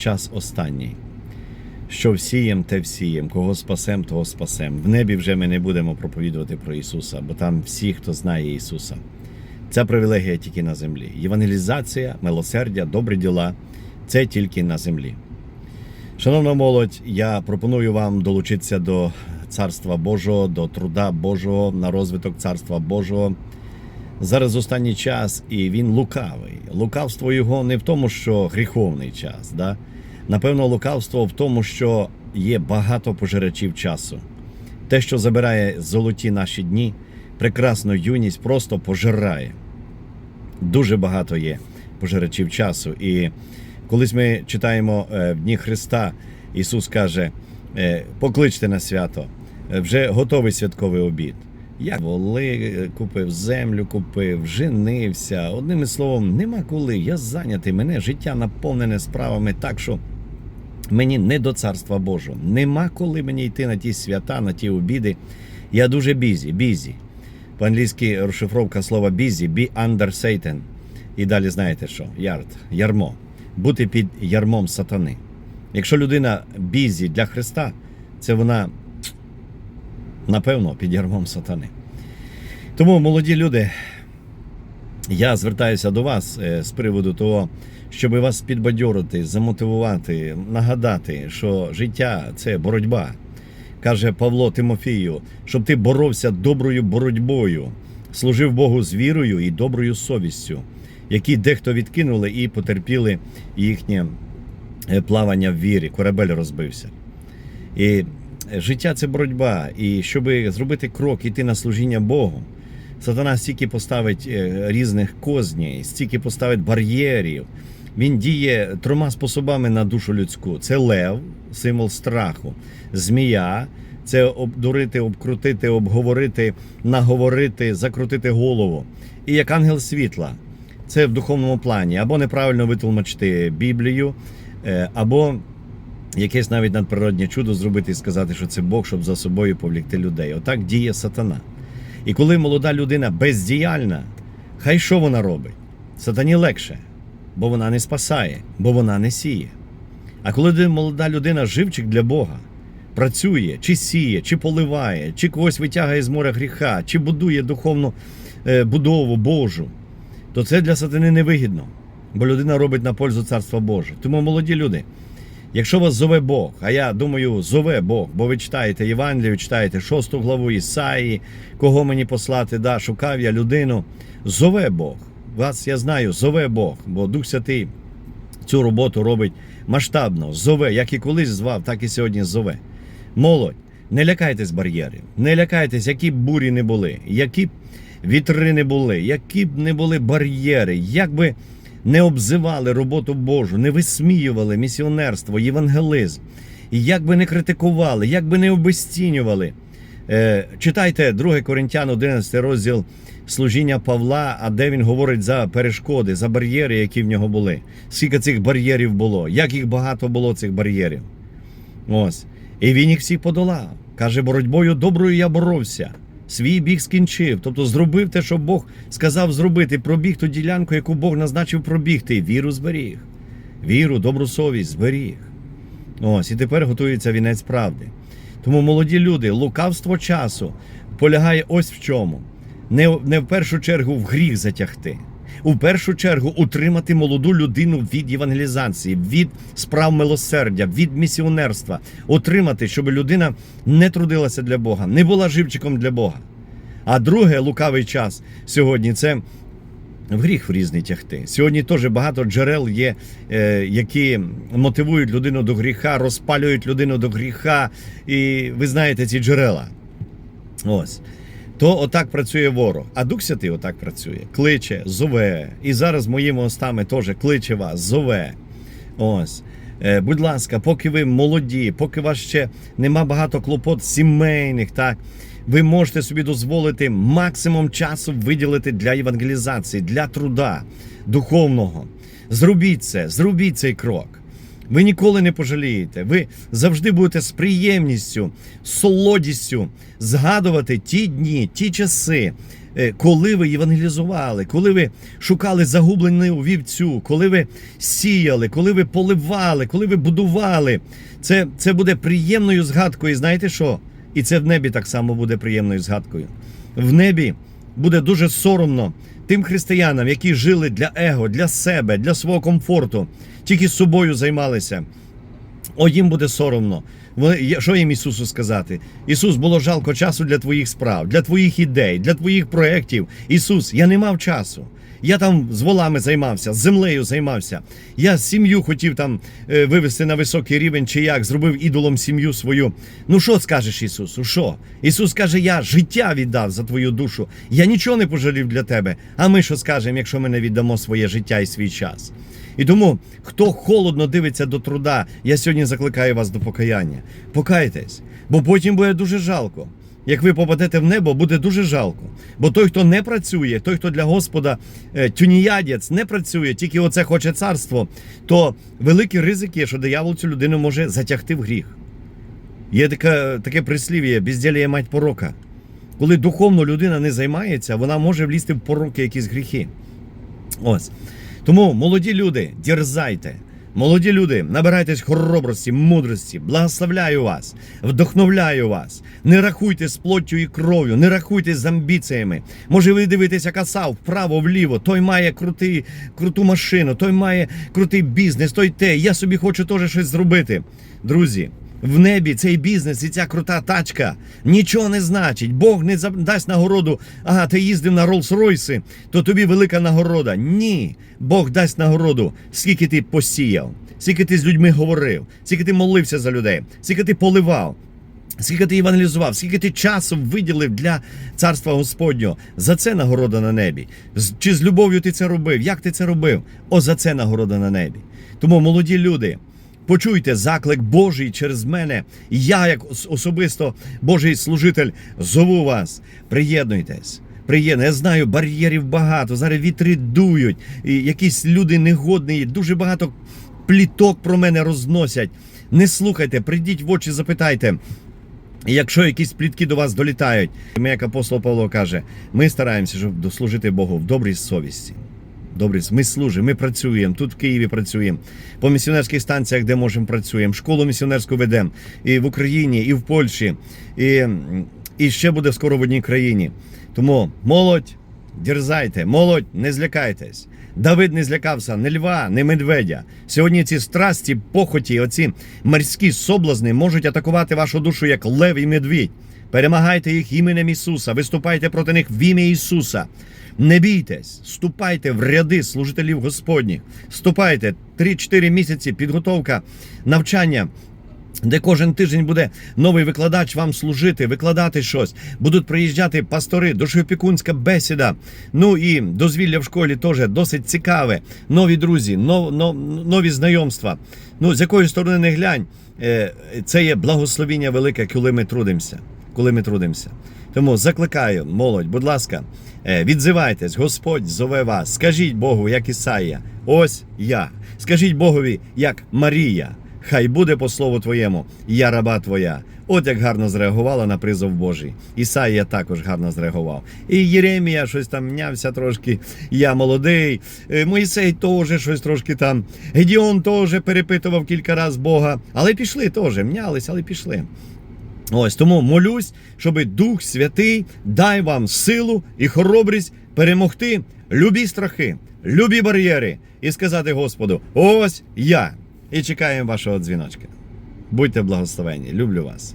час останній. Що всієм, те всієм, кого спасем, того спасем. В небі вже ми не будемо проповідувати про Ісуса, бо там всі, хто знає Ісуса. Ця привілегія тільки на землі. Євангелізація, милосердя, добрі діла це тільки на землі. Шановна молодь, я пропоную вам долучитися до Царства Божого, до труда Божого на розвиток Царства Божого. Зараз останній час, і він лукавий. Лукавство його не в тому, що гріховний час. Да? Напевно, лукавство в тому, що є багато пожирачів часу. Те, що забирає золоті наші дні, прекрасну юність, просто пожирає. Дуже багато є пожирачів часу. І колись ми читаємо е, в Дні Христа, Ісус каже: е, покличте на свято, е, вже готовий святковий обід. Я воли е, купив, землю купив, женився. Одним словом, нема коли. Я зайнятий, мене життя наповнене справами так, що мені не до царства Божого. Нема коли мені йти на ті свята, на ті обіди. Я дуже бізі, бізі. По-англійськи розшифровка слова бізі, be under Satan. І далі знаєте що? Ярд, ярмо. Бути під ярмом сатани. Якщо людина бізі для Христа, це вона, напевно, під ярмом сатани. Тому, молоді люди, я звертаюся до вас е, з приводу того, щоб вас підбадьорити, замотивувати, нагадати, що життя це боротьба. Каже Павло Тимофію, щоб ти боровся доброю боротьбою, служив Богу з вірою і доброю совістю, які дехто відкинули і потерпіли їхнє е, плавання в вірі, корабель розбився. І життя це боротьба. І щоб зробити крок, іти на служіння Богу, сатана стільки поставить е, різних козней, стільки поставить бар'єрів. Він діє трьома способами на душу людську: це лев, символ страху, змія. Це обдурити, обкрутити, обговорити, наговорити, закрутити голову. І як ангел світла, це в духовному плані, або неправильно витлумачити Біблію, е, або якесь навіть надприроднє чудо зробити і сказати, що це Бог, щоб за собою повлікти людей. Отак діє сатана. І коли молода людина бездіяльна, хай що вона робить? Сатані легше, бо вона не спасає, бо вона не сіє. А коли молода людина живчик для Бога, працює, чи сіє, чи поливає, чи когось витягає з моря гріха, чи будує духовну е, будову Божу, то це для сатани невигідно, бо людина робить на пользу Царства Боже. Тому молоді люди. Якщо вас зове Бог, а я думаю, зове Бог, бо ви читаєте Євангелію, читаєте шосту главу Ісаї, кого мені послати, да, шукав я людину. Зове Бог. Вас я знаю, зове Бог, бо Дух Святий цю роботу робить масштабно, зове, як і колись звав, так і сьогодні зове. Молодь, не лякайтесь бар'єрів, не лякайтесь, які б бурі не були, які б вітри не були, які б не були бар'єри, як би не обзивали роботу Божу, не висміювали місіонерство, євангелизм, і як би не критикували, як би не обесцінювали. Е, читайте 2 Коринтян, 11 розділ служіння Павла, а де він говорить за перешкоди, за бар'єри, які в нього були. Скільки цих бар'єрів було, як їх багато було цих бар'єрів. Ось. І він їх всіх подолав. Каже, боротьбою доброю я боровся. Свій біг скінчив, тобто зробив те, що Бог сказав зробити, пробіг ту ділянку, яку Бог назначив пробігти. Віру зберіг. Віру, добру совість зберіг. Ось, і тепер готується вінець правди. Тому, молоді люди, лукавство часу полягає ось в чому. Не, не в першу чергу в гріх затягти. У першу чергу утримати молоду людину від євангелізації, від справ милосердя, від місіонерства. Утримати, щоб людина не трудилася для Бога, не була живчиком для Бога. А друге, лукавий час сьогодні це в гріх в різний тягти. Сьогодні теж багато джерел є, е, які мотивують людину до гріха, розпалюють людину до гріха. І ви знаєте ці джерела. Ось. То отак працює ворог. А Дух Святий отак працює. Кличе, зове. І зараз моїми устами теж кличе вас, зове. Ось. Е, будь ласка, поки ви молоді, поки вас ще нема багато клопот сімейних, так, ви можете собі дозволити максимум часу виділити для евангелізації, для труда духовного. Зробіть це, зробіть цей крок. Ви ніколи не пожалієте. Ви завжди будете з приємністю, солодістю згадувати ті дні, ті часи, е, коли ви євангелізували, коли ви шукали загублену вівцю, коли ви сіяли, коли ви поливали, коли ви будували, це, це буде приємною згадкою. Знаєте що? І це в небі так само буде приємною згадкою. В небі буде дуже соромно тим християнам, які жили для его, для себе, для свого комфорту, тільки з собою займалися. О, їм буде соромно. Вони- Що їм Ісусу сказати? Ісус, було жалко часу для твоїх справ, для твоїх ідей, для твоїх проєктів. Ісус, я не мав часу. Я там з волами займався, з землею займався. Я сім'ю хотів там е, вивести на високий рівень, чи як зробив ідолом сім'ю свою. Ну що скажеш Ісусу? Що? Ісус каже: Я життя віддав за твою душу. Я нічого не пожалів для тебе. А ми що скажемо, якщо ми не віддамо своє життя і свій час? І тому, хто холодно дивиться до труда, я сьогодні закликаю вас до покаяння. Покайтесь, бо потім буде дуже жалко. Як ви попадете в небо, буде дуже жалко. Бо той, хто не працює, той, хто для Господа е, тюніядець, не працює, тільки оце хоче царство, то великий ризик є, що диявол цю людину може затягти в гріх. Є таке, таке прислів'я, безділія мать порока. Коли духовно людина не займається, вона може влізти в пороки якісь гріхи. Ось. Тому, молоді люди, дерзайте. Молоді люди, набирайтесь хоробрості, мудрості, благословляю вас, вдохновляю вас. Не рахуйте з плоттю і кров'ю, не рахуйте з амбіціями. Може, ви дивитеся касав вправо, вліво, той має крутий, круту машину, той має крутий бізнес, той те. Я собі хочу теж щось зробити. Друзі, в небі цей бізнес і ця крута тачка нічого не значить. Бог не дасть нагороду. Ага, ти їздив на Роллс-Ройси, то тобі велика нагорода. Ні. Бог дасть нагороду, скільки ти посіяв, скільки ти з людьми говорив, скільки ти молився за людей, скільки ти поливав. Скільки ти евангелізував, скільки ти часу виділив для царства Господнього, за це нагорода на небі. Чи з любов'ю ти це робив? Як ти це робив? О, за це нагорода на небі. Тому, молоді люди, почуйте заклик Божий через мене. Я, як особисто Божий служитель, зову вас. Приєднуйтесь. Приємно, я знаю, бар'єрів багато. Зараз вітри дують, і якісь люди негодні, дуже багато пліток про мене розносять. Не слухайте, прийдіть в очі, запитайте. Якщо якісь плітки до вас долітають, ми, як апостол Павло каже, ми стараємося, щоб дослужити Богу в добрій совісті. Добрі, ми служимо, ми працюємо, тут в Києві працюємо, по місіонерських станціях, де можемо, працюємо, школу місіонерську ведемо і в Україні, і в Польщі, і, і ще буде скоро в одній країні. Тому молодь, дерзайте, молодь, не злякайтесь. Давид не злякався ні льва, ні медведя. Сьогодні ці страсті, похоті, оці морські соблазни можуть атакувати вашу душу як лев і медвідь. Перемагайте їх іменем Ісуса, виступайте проти них в ім'я Ісуса. Не бійтесь, вступайте в ряди служителів Господніх. Вступайте 3-4 місяці підготовка, навчання. Де кожен тиждень буде новий викладач вам служити, викладати щось. Будуть приїжджати пастори, душоопікунська бесіда. Ну і дозвілля в школі теж досить цікаве. Нові друзі, нов, нов, нові знайомства. Ну, з якої сторони не глянь, е, це є благословіння велике, коли ми трудимося. Коли ми трудимося. Тому закликаю, молодь, будь ласка, відзивайтесь, Господь зове вас. Скажіть Богу, як Ісаїя, ось я. Скажіть Богові, як Марія. Хай буде по слову твоєму, я раба твоя. От як гарно зреагувала на призов Божий. Ісаїя також гарно зреагував. І Єремія щось там мнявся трошки. Я молодий. Е, Моїсей теж щось трошки там. Гедіон теж перепитував кілька разів Бога. Але пішли теж, мнялись, але пішли. Ось тому молюсь, щоб Дух Святий дай вам силу і хоробрість перемогти любі страхи, любі бар'єри і сказати Господу: ось я. І чекаємо вашого дзвіночка. Будьте благословені. Люблю вас.